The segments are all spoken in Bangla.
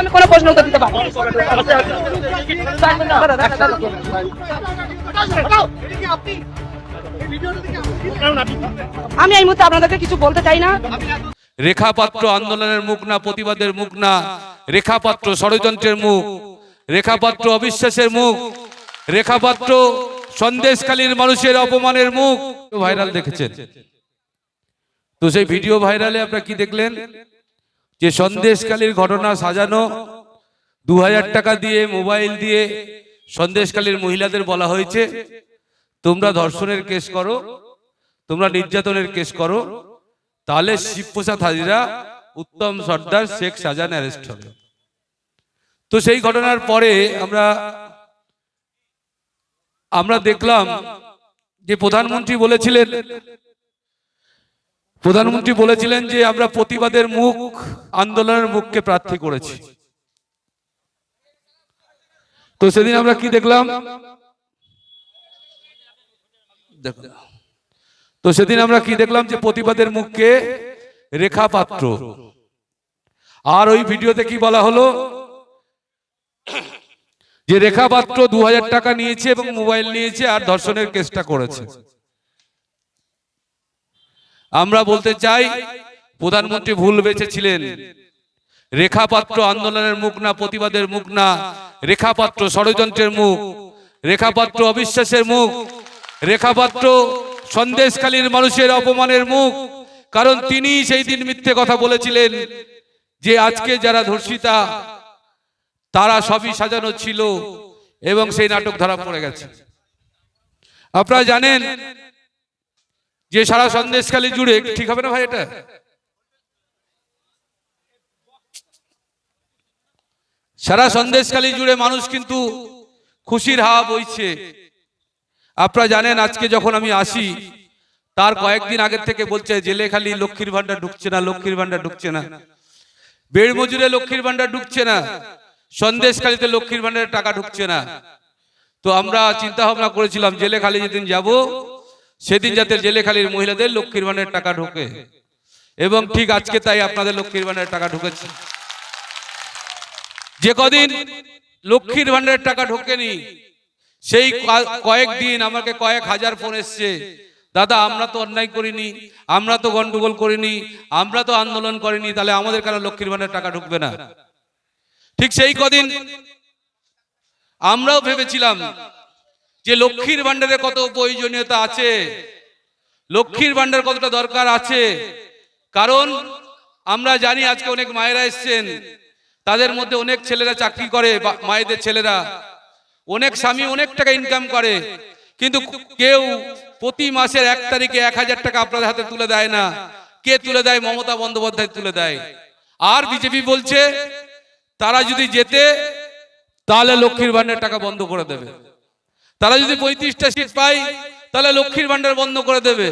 আমি কোনো প্রশ্ন উত্তর দিতে পারব আমি এই মুহূর্তে আপনাদেরকে কিছু বলতে চাই না। রেখাপাত্র আন্দোলনের মুখ না, প্রতিবাদের মুখ না, রেখাপাত্র ষড়যন্ত্রের মুখ, রেখাপাত্র অবিশ্বাসের মুখ, রেখাপাত্র সন্দেশকালীন মানুষের অপমানের মুখ। ভাইরাল দেখেছেন। তো সেই ভিডিও ভাইরালে আপনারা কি দেখলেন? যে সন্দেশকালীর ঘটনা সাজানো দু হাজার টাকা দিয়ে মোবাইল দিয়ে সন্দেশকালীর মহিলাদের বলা হয়েছে, তোমরা ধর্ষণের কেস করো, তোমরা নির্যাতনের কেস করো, তাহলে শিবপ্রসাদ হাজিরা উত্তম সর্দার শেখ শাহজাহান অ্যারেস্ট হবে। তো সেই ঘটনার পরে আমরা আমরা দেখলাম যে প্রধানমন্ত্রী বলেছিলেন প্রধানমন্ত্রী বলেছিলেন যে আমরা প্রতিবাদের মুখ, আন্দোলনের মুখকে প্রার্থী করেছি। তো সেদিন আমরা কি দেখলাম? তো সেদিন আমরা কি দেখলাম যে প্রতিবাদের মুখকে রেখা পাত্র আর ওই ভিডিওতে কি বলা হলো? যে রেখা পাত্র দু হাজার টাকা নিয়েছে এবং মোবাইল নিয়েছে আর ধর্ষণের কেসটা করেছে। আমরা বলতে চাই, প্রধানমন্ত্রী ভুল বেঁচেছিলেন রেখাপাত্র আন্দোলনের মুখ না, প্রতিবাদের মুখ না, রেখাপাত্র ষড়যন্ত্রের মুখ, রেখাপাত্র অবিশ্বাসের মুখ, রেখাপাত্র সন্দেশকালীন মানুষের অপমানের মুখ, কারণ তিনি সেই দিন মিথ্যে কথা বলেছিলেন যে আজকে যারা ধর্ষিতা, তারা সবই সাজানো ছিল এবং সেই নাটক ধরা পড়ে গেছে। আপনারা জানেন যে সারা সন্দেশকালী জুড়ে ঠিক হবে না ভাই এটা? সারা সন্দেশকালী জুড়ে মানুষ কিন্তু খুশির হাওয়া বইছে। আপনারা জানেন আজকে যখন আমি আসি, তার কয়েকদিন আগের থেকে বলছে, জেলে খালি লক্ষ্মীর ভান্ডার ঢুকছে না, লক্ষ্মীর ভান্ডার ঢুকছে না। বেড় মজুরে লক্ষ্মীর ভান্ডার ঢুকছে না। সন্দেশখালিতে লক্ষ্মীর ভান্ডারের টাকা ঢুকছে না। তো আমরা চিন্তা ভাবনা করেছিলাম, জেলে খালি যেদিন যাব সেদিন যাতে জেলে খালির মহিলাদের লক্ষ্মীর ভান্ডারের টাকা ঢোকে। এবং ঠিক আজকে তাই আপনাদের লক্ষ্মীর ভান্ডারের টাকা ঢুকেছে। যে কদিন লক্ষ্মীর ভান্ডারের টাকা ঢোকেনি সেই কয়েকদিন আমাকে কয়েক হাজার ফোন এসছে। দাদা আমরা তো অন্যায় করিনি আমরা তো গন্ডগোল করিনি আমরা তো আন্দোলন করিনি তাহলে আমাদের কেন লক্ষ্মীর ভান্ডারের টাকা ঢুকবে না। ঠিক সেই কদিন আমরাও ভেবেছিলাম যে লক্ষ্মীর ভান্ডারে কত প্রয়োজনীয়তা আছে? লক্ষ্মীর ভান্ডার কতটা দরকার আছে? কারণ আমরা জানি আজকে অনেক মায়েরা এসছেন, তাদের মধ্যে অনেক ছেলেরা চাকরি করে মায়েদের ছেলেরা। অনেক স্বামী অনেক টাকা ইনকাম করে, কিন্তু কেউ প্রতি মাসের এক তারিখে এক হাজার টাকা আপনাদের হাতে তুলে দেয় না। কে তুলে দেয়? মমতা বন্দ্যোপাধ্যায় তুলে দেয়। আর বিজেপি বলছে, তারা যদি যেতে, তাহলে লক্ষ্মীর ভান্ডার টাকা বন্ধ করে দেবে। তারা যদি পঁয়ত্রিশটা সিট পায়, তাহলে লক্ষ্মীর ভান্ডার বন্ধ করে দেবে।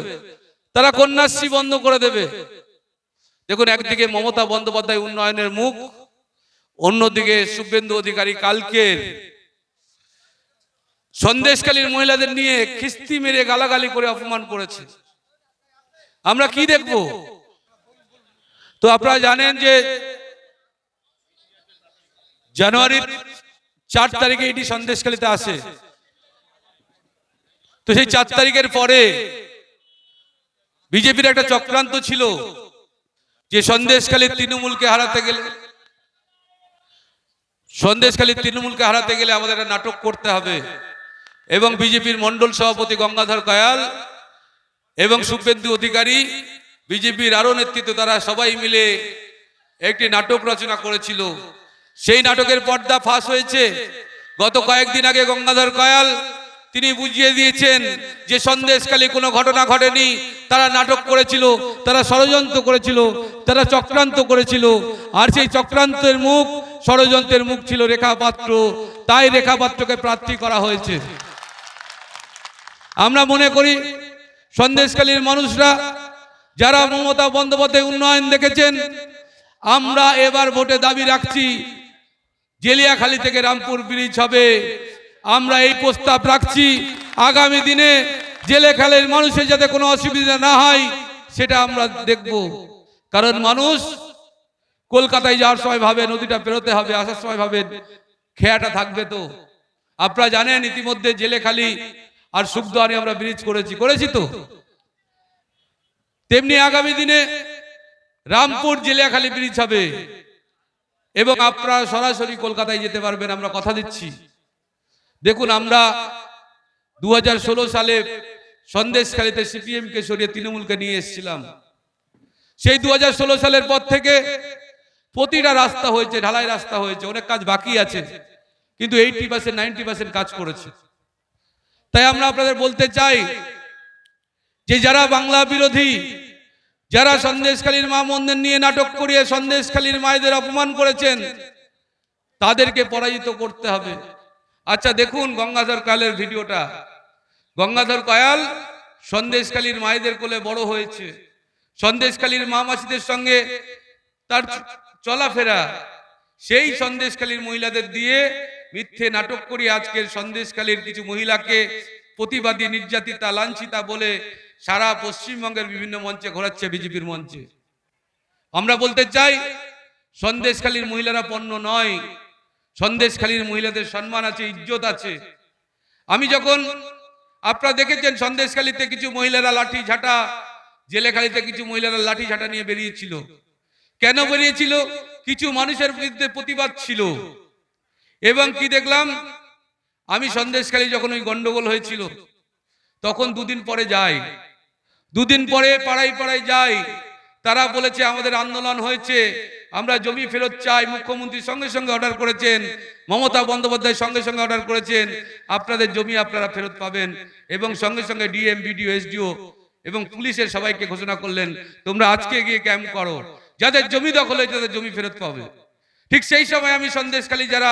তারা কন্যাশ্রী বন্ধ করে দেবে। দেখুন, একদিকে মমতা বন্দ্যোপাধ্যায় উন্নয়নের মুখ, অন্যদিকে শুভেন্দু অধিকারী কালকের। সন্দেশকালীর মহিলাদের নিয়ে খিস্তি মেরে গালাগালি করে অপমান করেছে। আমরা কি দেখব? তো আপনারা জানেন যে জানুয়ারির চার তারিখে এটি সন্দেশকালীতে আসে। তো সেই চার তারিখের পরে বিজেপির একটা চক্রান্ত ছিল যে সন্দেশকালীর তৃণমূলকে হারাতে গেলে, সন্দেশখালী তৃণমূলকে হারাতে গেলে আমাদের একটা নাটক করতে হবে। এবং বিজেপির মন্ডল সভাপতি গঙ্গাধর কয়াল এবং শুভেন্দু অধিকারী, বিজেপির আরও নেতৃত্ব, তারা সবাই মিলে একটি নাটক রচনা করেছিল। সেই নাটকের পর্দা ফাঁস হয়েছে। গত কয়েকদিন আগে গঙ্গাধর কয়াল তিনি বুঝিয়ে দিয়েছেন যে সন্দেশকালী কোনো ঘটনা ঘটেনি। তারা নাটক করেছিল, তারা ষড়যন্ত্র করেছিল, তারা চক্রান্ত করেছিল। আর সেই চক্রান্তের মুখ, ষড়যন্ত্রের মুখ ছিল রেখা পাত্র তাই রেখা পাত্রকে প্রার্থী করা হয়েছে। আমরা মনে করি সন্দেশকালীর মানুষরা যারা মমতা বন্দ্যোপাধ্যায় উন্নয়ন দেখেছেন, আমরা এবার ভোটে দাবি রাখছি, জেলিয়াখালী থেকে রামপুর ব্রিজ হবে। আমরা এই প্রস্তাব রাখছি। আগামী দিনে জেলেখালের মানুষের যাতে কোনো অসুবিধা না হয়, সেটা আমরা দেখব। কারণ মানুষ কলকাতায় যাওয়ার সময় ভাবে, নদীটা পেরোতে হবে, আসার সময় ভাবে, খেয়াটা থাকবে তো। আপনারা জানেন, ইতিমধ্যে জেলেখালি আর সুখদানি আমরা ব্রিজ করেছি। করেছি তো? তেমনি আগামী দিনে রামপুর জেলিয়াখালী ব্রিজ হবে। এবং আপনারা সরাসরি কলকাতায় যেতে পারবেন, আমরা কথা দিচ্ছি। দেখুন, আমরা দু হাজার ষোলো সালে সন্দেশখালীতে সিপিএম কে সরিয়ে তৃণমূলকে নিয়ে এসেছিলাম। সেই দু হাজার ষোলো সালের পর থেকে প্রতিটা রাস্তা হয়েছে, ঢালাই রাস্তা হয়েছে, অনেক কাজ বাকি আছে, কিন্তু এইটি পার্সেন্ট, নাইনটি পার্সেন্ট কাজ করেছে। তাই আমরা আপনাদের বলতে চাই যে, যারা বাংলা বিরোধী, যারা সন্দেশখালীর মা মন্দির নিয়ে নাটক করিয়ে সন্দেশখালীর মায়েদের অপমান করেছেন, তাদেরকে পরাজিত করতে হবে। আচ্ছা দেখুন গঙ্গাধর কালের ভিডিওটা। গঙ্গাধর কয়াল সন্দেশকালীর মায়েদের কোলে বড় হয়েছে। সন্দেশখালীর মা মাসিদের সঙ্গে তার চলাফেরা। সেই সন্দেশখালীর মহিলাদের দিয়ে মিথ্যে নাটক করি আজকের সন্দেশকালীর কিছু মহিলাকে প্রতিবাদী, নির্যাতিতা, লাঞ্ছিতা বলে সারা পশ্চিমবঙ্গের বিভিন্ন মঞ্চে ঘোরাচ্ছে বিজেপির মঞ্চে। আমরা বলতে চাই, সন্দেশখালীর মহিলারা পণ্য নয়। সন্দেশখালীর মহিলাদের সম্মান আছে, ইজ্জত আছে। আমি যখন আপনারা দেখেছেন সন্দেশখালীতে কিছু মহিলারা লাঠি ঝাঁটা, জেলেখালিতে কিছু মহিলারা লাঠি ঝাঁটা নিয়ে বেরিয়েছিল। কেন বেরিয়েছিল? কিছু মানুষের বিরুদ্ধে প্রতিবাদ ছিল। এবং কি দেখলাম? আমি সন্দেশখালী যখন ওই গন্ডগোল হয়েছিল, তখন দুদিন পরে যাই। দুদিন পরে পাড়ায় পাড়ায় যাই। তারা বলেছে, আমাদের আন্দোলন হয়েছে। আমরা জমি ফেরত চাই, মুখ্যমন্ত্রী সঙ্গে সঙ্গে অর্ডার করেছেন, মমতা বন্দ্যোপাধ্যায় সঙ্গে সঙ্গে অর্ডার করেছেন, আপনাদের জমি আপনারা ফেরত পাবেন এবং সঙ্গে সঙ্গে ডিএম বিডিও এসডিও এবং পুলিশের সবাইকে ঘোষণা করলেন, তোমরা আজকে গিয়ে ক্যাম্প করো। যাদের জমি দখল হয়েছে, তাদের জমি ফেরত পাবে। ঠিক সেই সময় আমি সন্দেশখালী যারা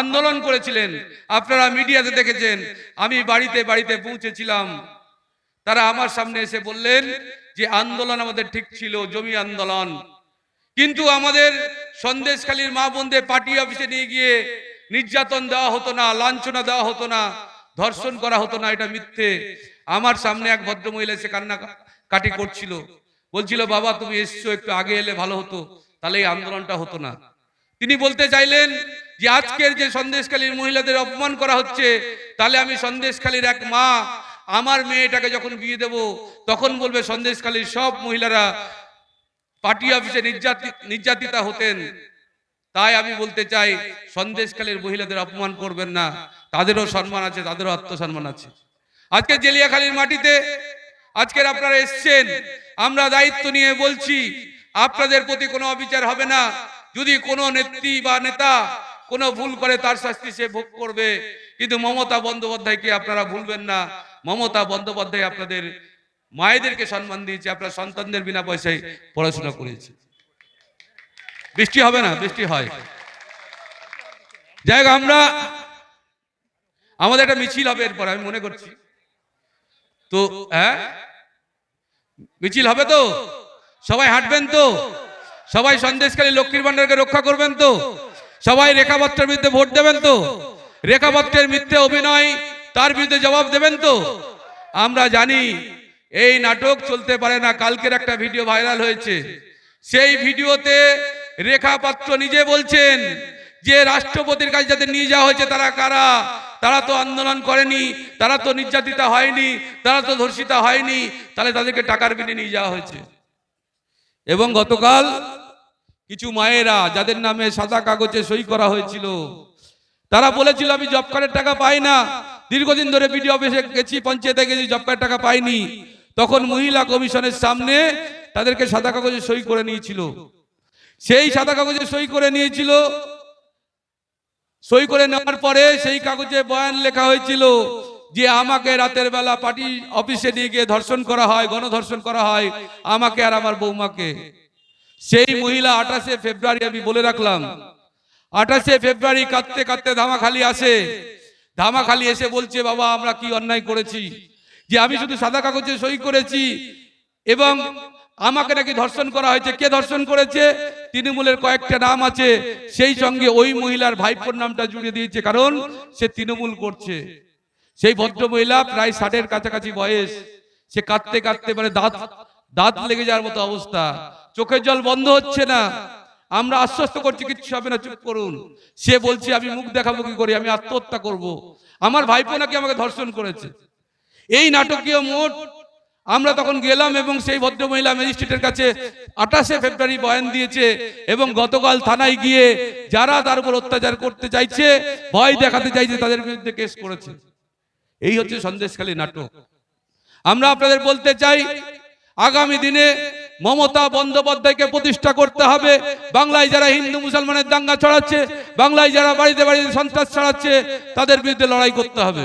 আন্দোলন করেছিলেন, আপনারা মিডিয়াতে দেখেছেন, আমি বাড়িতে বাড়িতে পৌঁছেছিলাম। তারা আমার সামনে এসে বললেন যে, আন্দোলন আমাদের ঠিক ছিল, জমি আন্দোলন। কিন্তু আমাদের সন্দেশখালীর মা বোনদের পার্টি অফিসে নিয়ে গিয়ে নির্যাতন দেওয়া হতো না, লাঞ্ছনা দেওয়া হতো না, ধর্ষণ করা হতো না, এটা মিথ্যে। আমার সামনে এক ভদ্র মহিলা এসে কান্না কাটি করছিল। বলছিল, বাবা, তুমি এসছো, একটু আগে এলে ভালো হতো, তাহলে এই আন্দোলনটা হতো না। তিনি বলতে চাইলেন যে, আজকের যে সন্দেশখালীর মহিলাদের অপমান করা হচ্ছে, তাহলে আমি সন্দেশখালীর এক মা, আমার মেয়েটাকে যখন বিয়ে দেব, তখন বলবে সন্দেশখালীর সব মহিলারা পার্টি অফিসে নির্যাতি নির্যাতিতা হতেন। তাই আমি বলতে চাই সন্দেশকালের মহিলাদের অপমান করবেন না। তাদেরও সম্মান আছে, তাদেরও আত্মসম্মান আছে। আজকে জেলিয়াখালীর মাটিতে আজকের আপনারা এসছেন। আমরা দায়িত্ব নিয়ে বলছি, আপনাদের প্রতি কোনো অবিচার হবে না। যদি কোনো নেত্রী বা নেতা কোনো ভুল করে, তার শাস্তি সে ভোগ করবে। কিন্তু মমতা বন্দ্যোপাধ্যায়কে আপনারা ভুলবেন না। মমতা বন্দ্যোপাধ্যায় আপনাদের মায়েদেরকে সম্মান দিয়েছে, আপনার সন্তানদের বিনা পয়সায় পড়াশোনা করেছে। বৃষ্টি হবে না, বৃষ্টি হয়। যাই আমরা আমাদের একটা মিছিল হবে এরপর, আমি মনে করছি। তো হ্যাঁ? মিছিল হবে তো? সবাই হাঁটবেন তো? সবাই সন্দেশকালী লক্ষ্মীর ভান্ডারকে রক্ষা করবেন তো? সবাই রেখাপত্রের বিরুদ্ধে ভোট দেবেন তো? রেখাপত্রের মিথ্যে অভিনয়, তার বিরুদ্ধে জবাব দেবেন তো? আমরা জানি এই নাটক চলতে পারে না, কালকের একটা ভিডিও ভাইরাল হয়েছে। সেই ভিডিওতে রেখা পাত্র নিজে বলছেন যে রাষ্ট্রপতির কাছে যাদের নিয়ে যাওয়া হয়েছে, তারা কারা? তারা তো আন্দোলন করেনি, তারা তো নির্যাতিতা হয়নি, তারা তো ধর্ষিতা হয়নি, তাহলে তাদেরকে টাকার বিনিয়ে নিয়ে যাওয়া হয়েছে। এবং গতকাল কিছু মায়েরা, যাদের নামে সাদা কাগজে সই করা হয়েছিল, তারা বলেছিল, আমি জব কার্ডের টাকা পাই না। দীর্ঘদিন ধরে বিডিও অফিসে গেছি, পঞ্চায়েতে গেছি জব কার্ডের টাকা পাইনি। তখন মহিলা কমিশনের সামনে তাদেরকে সাদা কাগজে সই করে নিয়েছিল। সেই সাদা কাগজে সই করে নিয়েছিল। সই করে নেওয়ার পরে সেই কাগজে বয়ান লেখা হয়েছিল যে, আমাকে রাতের বেলা পার্টি অফিসে নিয়ে গিয়ে ধর্ষণ করা হয়, গণধর্ষণ করা হয়, আমাকে আর আমার বৌমাকে। সেই মহিলা আঠাশে ফেব্রুয়ারি আমি বলে রাখলাম, আঠাশে ফেব্রুয়ারি কাঁদতে কাঁদতে ধামাখালি আসে। ধামাখালি এসে বলছে, বাবা, আমরা কি অন্যায় করেছি? যে আমি শুধু সাদা কাগজে সই করেছি এবং আমাকে নাকি ধর্ষণ করা হয়েছে। কে ধর্ষণ করেছে? তৃণমূলের কয়েকটা নাম আছে। সেই সঙ্গে ওই মহিলার ভাইপোর নামটা জুড়ে দিয়েছে, কারণ সে তৃণমূল করছে। সেই ভদ্র মহিলা প্রায় ষাটের কাছাকাছি বয়স। সে কাঁদতে কাঁদতে মানে দাঁত দাঁত লেগে যাওয়ার মতো অবস্থা। চোখের জল বন্ধ হচ্ছে না। আমরা আশ্বস্ত করছি, কিচ্ছু হবে না, চুপ করুন। সে বলছে, আমি মুখ দেখাবো কি করি? আমি আত্মহত্যা করব। আমার ভাইপো নাকি আমাকে ধর্ষণ করেছে। এই নাটকীয় মোট আমরা তখন গেলাম এবং সেই ভদ্রমহিলা ম্যাজিস্ট্রেটের কাছে আঠাশে ফেব্রুয়ারি বয়ান দিয়েছে এবং গতকাল থানায় গিয়ে যারা তার উপর অত্যাচার করতে চাইছে, ভয় দেখাতে চাইছে, তাদের বিরুদ্ধে কেস করেছে। এই হচ্ছে সন্দেশখালী নাটক। আমরা আপনাদের বলতে চাই, আগামী দিনে মমতা বন্দ্যোপাধ্যায়কে প্রতিষ্ঠা করতে হবে। বাংলায় যারা হিন্দু মুসলমানের দাঙ্গা ছড়াচ্ছে, বাংলায় যারা বাড়িতে বাড়িতে সন্ত্রাস ছড়াচ্ছে, তাদের বিরুদ্ধে লড়াই করতে হবে।